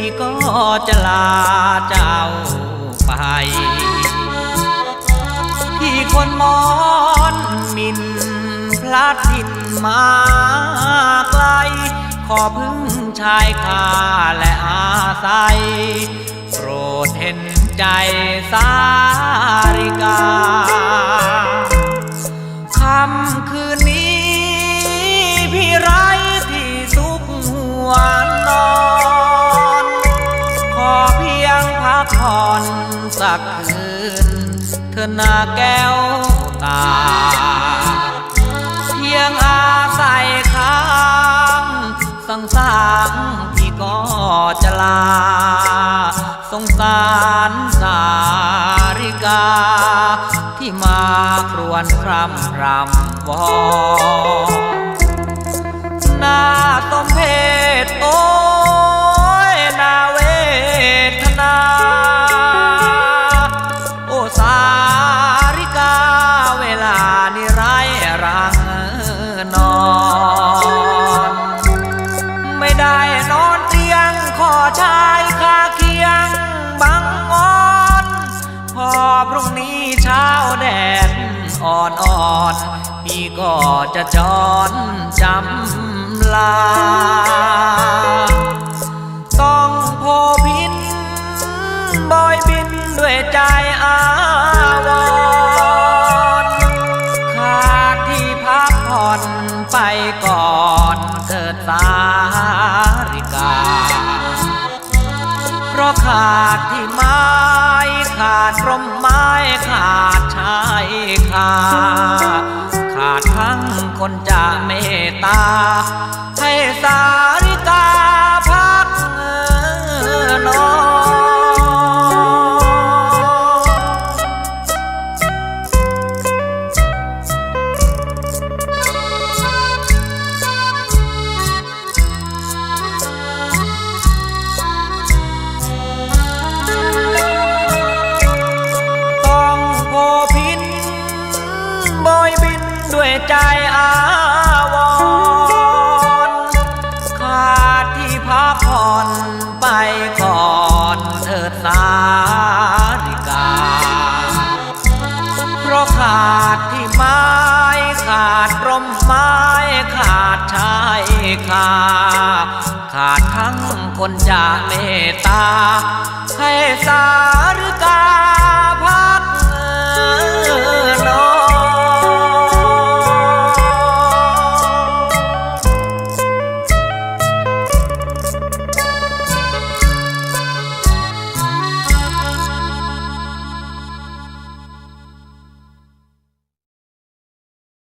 พี่ก็จะลาเจ้าไป พี่คนมอนมินพลัดถิ่นมาไกล ขอพึ่งชายคาและอาศัย โปรดเห็นใจสาริกา สักคืน เธอหน้าแก้วตา เพียงอาศัยค้างสังสารพี่ก็จะลา สงสารสาริกา ที่มาครวนครำรำวอนหน้าสมเพ รุ่งนี้เช้าแดดอ่อนอ่อนๆพี่ก็จะจอนจำลา ต้องโพพินบอยบินด้วยใจอาวรณ์ขาดที่พักผ่อนไปก่อนเกิดสาริกา เพราะขาดที่ไม้ขาดร่มไม ขาดชายคาขาดทั้งคนจะเมตตาให้สาริกา ใจอาวรขาดที่พักผ่อนไปก่อนเถิดสาริกา เพราะขาดที่ไม้ขาดร่มไม้ขาดชายคาขาดทั้งคนจะเมตตาให้สาริก